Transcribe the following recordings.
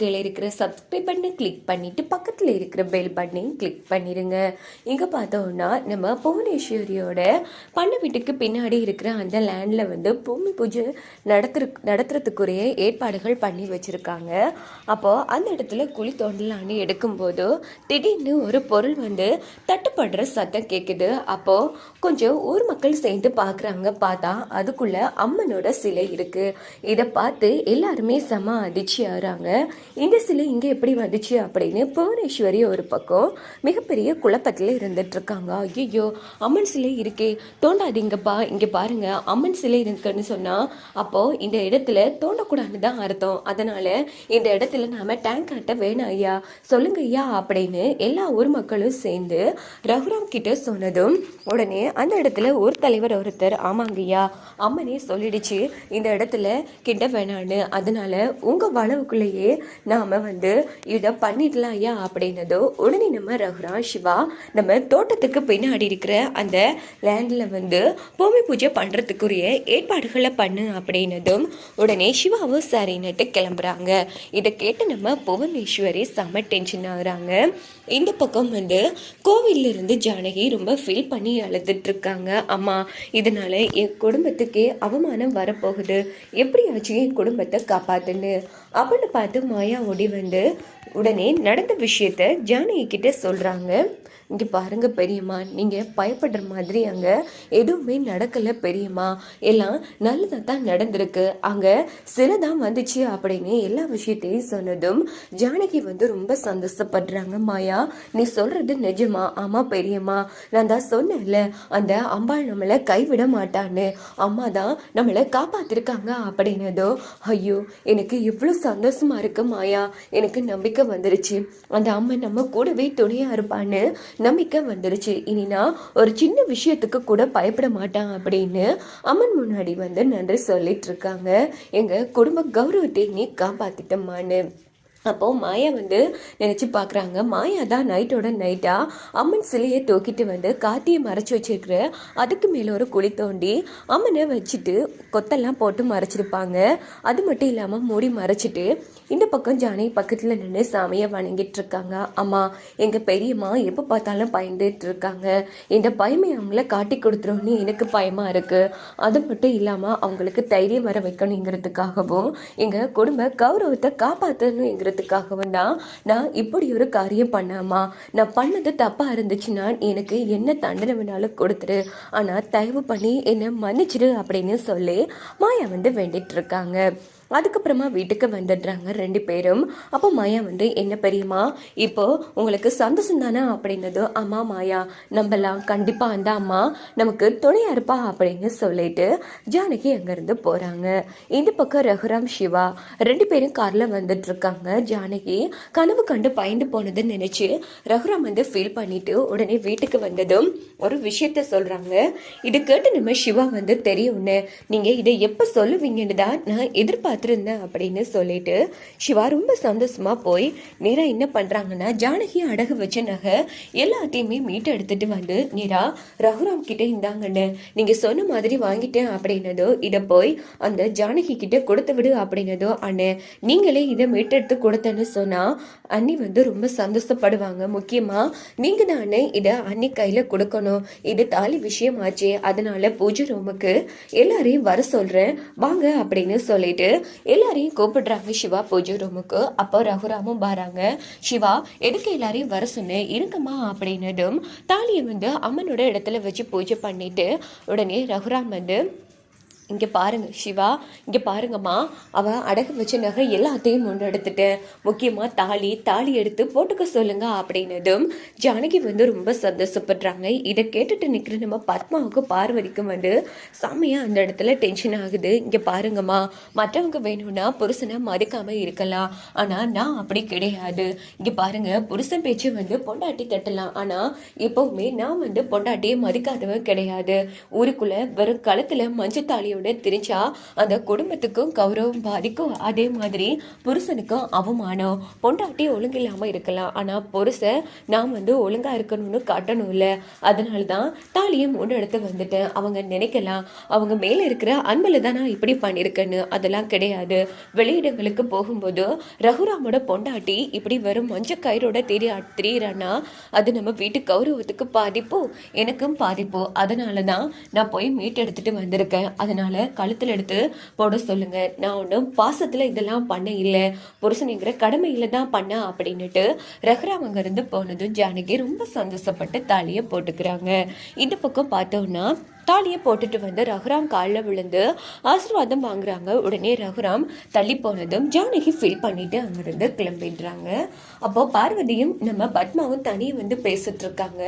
கீழே இருக்கிற சப்ஸ்கிரைப் பட்டனை கிளிக் பண்ணிவிட்டு பக்கத்தில் இருக்கிற பெல் பட்டனையும் கிளிக் பண்ணிடுங்க இங்கே பார்த்தோம்னா நம்ம புவனேஸ்வரியோட பண்ண வீட்டுக்கு பின்னாடி இருக்கிற அந்த லேண்டில் வந்து பூமி பூஜை நடத்துற நடத்துறதுக்குரிய ஏற்பாடுகள் பண்ணி வச்சுருக்காங்க. அப்போது அந்த இடத்துல குழி தோண்டலான்னு எடுக்கும்போது திடீர்னு ஒரு பொருள் வந்து தட்டுப்படுற சத்தம் கேட்குது அப்போது கொஞ்சம் ஊர் மக்கள் சேர்ந்து பார்க்குறாங்க பார்த்தா அதுக்குள்ளே அம்மனோட சிலை இருக்குது இதை பார்த்து எல்லாருமே செம அதிர்ச்சி ஆகிறாங்க இந்த சிலை இங்கே எப்படி வந்துச்சு அப்படின்னு புவனேஸ்வரி ஒரு பக்கம் மிகப்பெரிய குழப்பத்தில் இருந்துட்டுருக்காங்க. ஐயோ அம்மன் சிலை இருக்கே. தோண்டாதீங்கப்பா இங்கே பாருங்க. அம்மன் சிலை இருக்குன்னு சொன்னால் அப்போது இந்த இடத்துல தோண்டக்கூடாதுன்னு தான் அர்த்தம். அதனால் இந்த இடத்துல நாம் டேங்க் கட்ட வேணாம் ஐயா. சொல்லுங்க ஐயா அப்படின்னு எல்லா ஊர் மக்களும் சேர்ந்து ரகுராம் கிட்ட சொன்னதும் உடனே அந்த இடத்துல ஒரு தலைவர் ஒருத்தர் ஆமாங்கய்யா அம்மனே சொல்லிடுச்சு இந்த இடத்துல கிட்ட வேணான்னு அதனால் உங்கள் வளவுக்குள்ளேயே நாம் வந்து இதை பண்ணிடலாம் ஐயா அப்படின்னதோ உடனே நம்ம ரகுராம் சிவா நம்ம தோட்டத்துக்கு பின்னாடி இருக்கிற அந்த லேண்டில் வந்து பூமி பூஜை பண்ணுறதுக்குரிய ஏற்பாடுகளை பண்ணு அப்படின்னதும் உடனே சிவாவும் சரின்னுட்டு கிளம்புறாங்க. இதை கேட்டு நம்ம புவனேஸ்வரி செம்ம டென்ஷன் ஆகுறாங்க. இந்த பக்கம் வந்து கோவில்ல இருந்து ஜானகி ரொம்ப ஃபீல் பண்ணி அழுதுட்டு இருக்காங்க அம்மா இதனால என் குடும்பத்துக்கே அவமானம் வரப்போகுது. எப்படியாச்சும் என் குடும்பத்தை காப்பாத்துன்னு. அப்படின்னு பார்த்து மாயா ஓடி வந்து உடனே நடந்த விஷயத்த ஜானகி கிட்ட சொல்றாங்க. இங்கே பாருங்க பெரியம்மா நீங்கள் பயப்படுற மாதிரி அங்கே எதுவுமே நடக்கலை பெரியம்மா. எல்லாம் நல்லதாக தான் நடந்திருக்கு. அங்கே சிலதான் வந்துச்சு அப்படின்னு எல்லா விஷயத்தையும் சொன்னதும் ஜானகி வந்து ரொம்ப சந்தோஷப்படுறாங்க மாயா நீ சொல்கிறது நிஜமா? ஆமாம் பெரியம்மா நான் தான் சொன்னேன்ல அந்த அம்பாள் நம்மளை கைவிட மாட்டான்னு. அம்மா தான் நம்மளை காப்பாத்திருக்காங்க அப்படின்னதோ ஐயோ எனக்கு இவ்வளோ சந்தோஷமா இருக்கு மாயா. எனக்கு நம்பிக்கை வந்துருச்சு. அந்த அம்மா நம்ம கூடவே துணையாக இருப்பான்னு நம்பிக்கை வந்துருச்சு. இனி நான் ஒரு சின்ன விஷயத்துக்கு கூட பயப்பட மாட்டான் அப்படின்னு அம்மன் முன்னாடி வந்து நன்றி சொல்லிட்டு இருக்காங்க. எங்க குடும்ப கௌரவத்தை நீ காப்பாத்திட்டம்மான்னு அப்போது மாயா வந்து நினச்சி பார்க்குறாங்க மாயா தான் நைட்டோட நைட்டாக அம்மன் சிலையை தூக்கிட்டு வந்து காத்தியை மறைச்சி வச்சிருக்கிற. அதுக்கு மேலே ஒரு குழி தோண்டி அம்மனை வச்சுட்டு கொத்தெல்லாம் போட்டு மறைச்சிருப்பாங்க. அது மட்டும் இல்லாமல் மூடி மறைச்சிட்டு இந்த பக்கம் ஜானகி பக்கத்தில் நின்று சாமியை வணங்கிட்டு இருக்காங்க. அம்மா எங்கள் பெரியம்மா எப்போ பார்த்தாலும் பயந்துட்டு இருக்காங்க. இந்த பயமை அவங்கள காட்டி கொடுத்துருவோன்னு எனக்கு பயமாக இருக்குது அது மட்டும் இல்லாமல் அவங்களுக்கு தைரியம் வர வைக்கணுங்கிறதுக்காகவும் எங்கள் குடும்ப கௌரவத்தை காப்பாற்றணுங்கிறதுக்காகவும் தான் நான் இப்படி ஒரு காரியம் பண்ணாமா? நான் பண்ணது தப்பாக இருந்துச்சுன்னா எனக்கு என்ன தண்டனை வேணாலும் கொடுத்துரு. ஆனால் தயவு பண்ணி என்னை மன்னிச்சிடு அப்படின்னு சொல்லி மாயா வந்து வேண்டிட்டு இருக்காங்க. அதுக்கப்புறமா வீட்டுக்கு வந்துடுறாங்க ரெண்டு பேரும். அப்போ மாயா வந்து என்ன பெரியம்மா இப்போ உங்களுக்கு சந்தோஷம் தானே? அப்படின்னது அம்மா மாயா நம்பலாம் கண்டிப்பாக அந்த அம்மா நமக்கு துணையாக இருப்பா அப்படின்னு சொல்லிட்டு ஜானகி அங்கேருந்து போகிறாங்க இந்த பக்கம் ரகுராம் சிவா ரெண்டு பேரும் காரில் வந்துட்டு இருக்காங்க ஜானகி கனவு கண்டு பயந்து போனதுன்னு நினச்சி ரகுராம் வந்து ஃபீல் பண்ணிட்டு உடனே வீட்டுக்கு வந்ததும் ஒரு விஷயத்த சொல்கிறாங்க இது கேட்டு நம்ம சிவா வந்து தெரியும்னு. நீங்கள் இதை எப்போ சொல்லுவீங்கன்னு தான் நான் எதிர்பார்த்து காத்திருந்தேன் அப்படின்னு சொல்லிட்டு சிவா ரொம்ப சந்தோஷமாக போய் நீரா என்ன பண்ணுறாங்கன்னா ஜானகி அடகு வச்ச நகை எல்லாத்தையுமே மீட்டு எடுத்துகிட்டு வந்து நீரா ரகுராம் கிட்டே இருந்தாங்கன்னு நீங்கள் சொன்ன மாதிரி வாங்கிட்டேன் அப்படின்னதோ இதை போய் அந்த ஜானகி கிட்டே கொடுத்து விடு அப்படின்னதோ அண்ணே நீங்களே இதை மீட்டெடுத்து கொடுத்தேன்னு சொன்னால் அண்ணி வந்து ரொம்ப சந்தோஷப்படுவாங்க. முக்கியமாக நீங்கள் தானே இதை அண்ணி கையில் கொடுக்கணும். இது தாலி விஷயம் ஆச்சு. அதனால் பூஜை ரூமுக்கு எல்லாரையும் வர சொல்கிறேன் வாங்க அப்படின்னு சொல்லிட்டு எல்லாரையும் கூப்பிடுறாங்க சிவா பூஜை ரூமுக்கு. அப்போ ரகுராமும் பாராங்க சிவா எதுக்கு எல்லாரையும் வர சொன்னேன் இருக்குமா அப்படின்னதும் தாலியை வந்து அம்மனோட இடத்துல வச்சு பூஜை பண்ணிட்டு உடனே ரகுராம் வந்து இங்கே பாருங்க சிவா. இங்கே பாருங்கம்மா. அவள் அடகு வச்ச நகை எல்லாத்தையும் முன்னெடுத்துட்டேன் முக்கியமாக தாலி தாலி எடுத்து போட்டுக்க சொல்லுங்க அப்படின்னதும் ஜானகி வந்து ரொம்ப சந்தோஷப்படுறாங்க. இதை கேட்டுட்டு நிற்கிற நம்ம பத்மாவுக்கு பார்வதிக்கும் வந்து செம்மையாக அந்த இடத்துல டென்ஷன் ஆகுது. இங்கே பாருங்கம்மா. மற்றவங்க வேணும்னா புருஷனை மதிக்காமல் இருக்கலாம். ஆனால் நான் அப்படி கிடையாது. இங்கே பாருங்க புருஷன் பேச்சு வந்து பொண்டாட்டி தட்டலாம். ஆனால் எப்பவுமே நான் வந்து பொண்டாட்டியை மதிக்காதவன் கிடையாது. ஊருக்குள்ளே வெறும் களத்தில் மஞ்சள் தாலியோட கையோட திரிச்சா அந்த குடும்பத்துக்கும் கௌரவம் பாதிக்கும். அதே மாதிரி புருஷனுக்கும் அவமானம். பொண்டாட்டி ஒழுங்கு இல்லாமல் இருக்கலாம். ஆனால் புருஷன் நான் வந்து ஒழுங்கா இருக்கணும்னு காட்டணும்ல. அதனால தான் தாலியை முன்னெடுத்து வந்துட்டேன். அவங்க நினைக்கலாம். அவங்க மேலே இருக்கிற அன்பில் தான் நான் இப்படி பண்ணியிருக்கேன்னு. அதெல்லாம் கிடையாது. வெளியிடங்களுக்கு போகும்போது ரகுராமோட பொண்டாட்டி இப்படி வெறும் மஞ்சள் கயிறோட தெரிய திரியிறான்னா அது நம்ம வீட்டு கௌரவத்துக்கு பாதிப்போ எனக்கும் பாதிப்போ. அதனால தான் நான் போய் மீட் எடுத்துட்டு வந்திருக்கேன். அதனால கழுத்தில் எடுத்து போட சொல்லுங்க. நான் ஒன்றும் பாசத்தில் இதெல்லாம் பண்ண இல்லை. புருஷனுங்கிற கடமையில தான் பண்ண அப்படின்னுட்டு ரகுராம் அங்கேருந்து போனதும் ஜானகி ரொம்ப சந்தோஷப்பட்டு தாலியை போட்டுக்கிறாங்க. இந்த பக்கம் பார்த்தோம்னா தாலியை போட்டுட்டு வந்து ரகுராம் காலில் விழுந்து ஆசீர்வாதம் வாங்குறாங்க. உடனே ரகுராம் தள்ளி போனதும் ஜானகி ஃபீல் பண்ணிட்டு அங்கிருந்து கிளம்பிடுறாங்க. அப்போ பார்வதியும் நம்ம பத்மாவும் தனியே வந்து பேசிட்டு இருக்காங்க.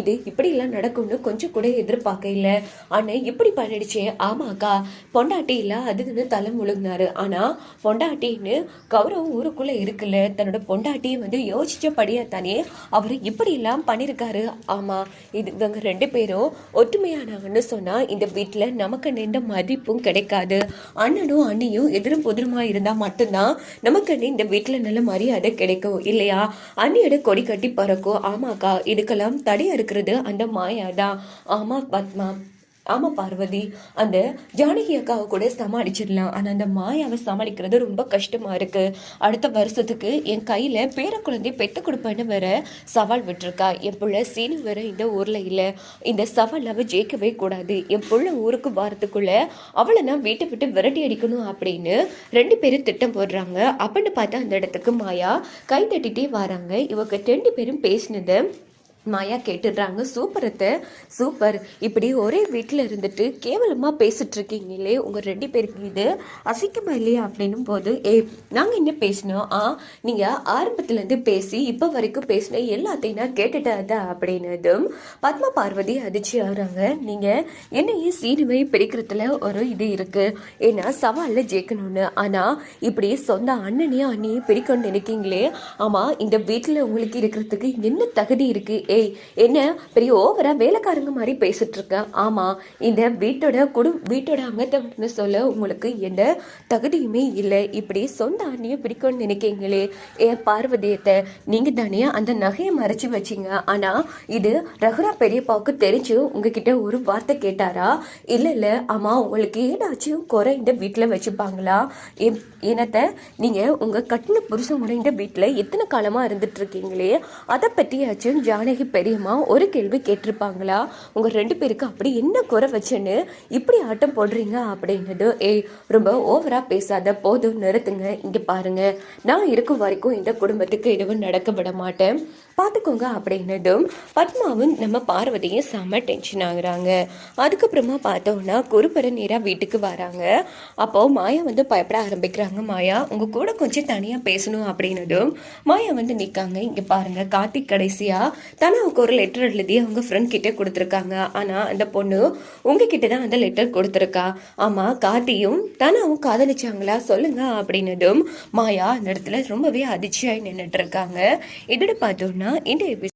இது இப்படிலாம் நடக்கும்னு கொஞ்சம் கூட எதிர்பார்க்க இல்லை. ஆனால் இப்படி பண்ணிடுச்சே. ஆமாக்கா பொண்டாட்டி இல்லை அதுன்னு தலை முழுங்கினாரு ஆனால் பொண்டாட்டின்னு கௌரவம் ஊருக்குள்ள இருக்குல்ல. தன்னோட பொண்டாட்டியை வந்து யோசிச்சபடியா தானே அவர் இப்படியெல்லாம் பண்ணியிருக்காரு ஆமா இது இவங்க ரெண்டு பேரும் ஒற்றுமையானவன்னு சொன்னா இந்த வீட்டில் நமக்கு நின்ற மதிப்பும் கிடைக்காது. அண்ணனும் அண்ணியும் எதிரும் புதிருமா இருந்தால் மட்டும்தான் நமக்கு இந்த வீட்டில் நல்ல மரியாதை கிடைக்கும் இல்லையா? அண்ணியோட கொடி கட்டி பறக்கும். ஆமாக்கா இதுக்கெல்லாம் தடையாக இருக்கிறது அந்த மாயாதான். ஆமா பத்மா. ஆமாம் பார்வதி அந்த ஜானகி அக்காவை கூட சமாளிச்சிடலாம். ஆனால் அந்த மாயாவை சமாளிக்கிறது ரொம்ப கஷ்டமாக இருக்குது அடுத்த வருஷத்துக்கு என் கையில் பேர குழந்தைய பெத்து கொடுப்பேன்னு வேற சவால் விட்டுருக்கா. என் புள்ள சீனு வேற இந்த ஊரில் இல்லை. இந்த சவால் அவள் ஜெயிக்கவே கூடாது. என் புள்ள ஊருக்கு வாரத்துக்குள்ள அவளை நான் வீட்டை விட்டு விரட்டி அடிக்கணும் அப்படின்னு ரெண்டு பேரும் திட்டம் போடுறாங்க. அப்படின்னு பார்த்தா அந்த இடத்துக்கு மாயா கை தட்டிகிட்டே வராங்க. இவங்க ரெண்டு பேரும் பேசினதை மாயா கேட்டுடுறாங்க. சூப்பர் அத்தை. சூப்பர். இப்படி ஒரே வீட்டில் இருந்துட்டு கேவலமாக பேசிட்டு இருக்கீங்களே உங்கள் ரெண்டு பேருக்கு இது அசிக்கமா இல்லையா அப்படின்னும் போது ஏ நாங்கள் என்ன பேசினோம்? ஆ நீங்கள் ஆரம்பத்துலேருந்து பேசி இப்போ வரைக்கும் பேசின எல்லாத்தையும் நான் கேட்டுட்டாதா? அப்படின்னதும் பத்மா பார்வதி அதிர்ச்சி ஆகிறாங்க. நீங்கள் என்னையும் சீனிமையை பிரிக்கிறதுல ஒரு இது இருக்குது ஏன்னா சவாலில் ஜெயிக்கணும்னு. ஆனால் இப்படி சொந்த அண்ணனையும் அண்ணியும் பிரிக்கணும்னு நினைக்கிங்களே? ஆமாம் இந்த வீட்டில் உங்களுக்கு இருக்கிறதுக்கு என்ன தகுதி இருக்குது ஏய் என்ன பெரிய ஓவரா வேலைக்காரங்க மாதிரி பேசிட்டு இருக்க ஆமா இந்த வீட்டோட குடும் வீட்டோட அங்கத்தவர்னு சொல்ல உங்களுக்கு எந்த தகுதியுமே இல்லை. இப்படி சொந்த அண்ணியை பிடிக்கும்னு நினைக்கிறீங்களே. என் பார்வதியத்தை நீங்க தானே அந்த நகையை மறைச்சு வச்சீங்க. ஆனா இது ரகுரா பெரியப்பாவுக்கு தெரிஞ்சு உங்ககிட்ட ஒரு வார்த்தை கேட்டாரா? இல்ல இல்ல ஆமா உங்களுக்கு ஏதாச்சும் குறை இந்த வீட்டுல வச்சுப்பாங்களா? என்னத்தை நீங்க உங்க கட்டின புருஷன் உடைந்த வீட்டில் வீட்டுல எத்தனை காலமா இருந்துட்டு இருக்கீங்களே அதை பற்றியாச்சும் ஜானகி பெரியம்மா ஒரு கேள்வி கேட்டிருப்பாங்களா? உங்கள் ரெண்டு பேருக்கு அப்படி என்ன குறை வச்சுன்னு இப்படி ஆட்டம் போடுறீங்க அப்படின்னது ஏய் ரொம்ப ஓவராக பேசாத போதும் நிறுத்துங்க இங்கே பாருங்கள் நான் இருக்கும் வரைக்கும் இந்த குடும்பத்துக்கு எதுவும் நடக்க விட மாட்டேன். பார்த்துக்கோங்க அப்படின்னதும் பத்மாவும் நம்ம பார்வதியும் செம்ம டென்ஷன் ஆகுறாங்க. அதுக்கப்புறமா பார்த்தோம்னா குருபர நேராக வீட்டுக்கு வராங்க. அப்போ மாயா வந்து பயப்பட ஆரம்பிக்கிறாங்க. மாயா உங்க கூட கொஞ்சம் தனியா பேசணும் அப்படின்னதும் மாயா வந்து நிற்காங்க இங்க பாருங்க கார்த்திக் கடைசியா தனாவுக்கு ஒரு லெட்டர் எழுதி அவங்க ஃப்ரெண்ட் கிட்டே கொடுத்துருக்காங்க. ஆனா அந்த பொண்ணு உங்ககிட்ட தான் அந்த லெட்டர் கொடுத்துருக்கா. ஆமா கார்த்தியும் தனாவும் காதலிச்சாங்களா? சொல்லுங்க அப்படின்னதும் மாயா அந்த இடத்துல ரொம்பவே அதிர்ச்சியாகி நின்றுட்டு இருக்காங்க. இதோட பார்த்தோம்னா இந்த எபிசோட்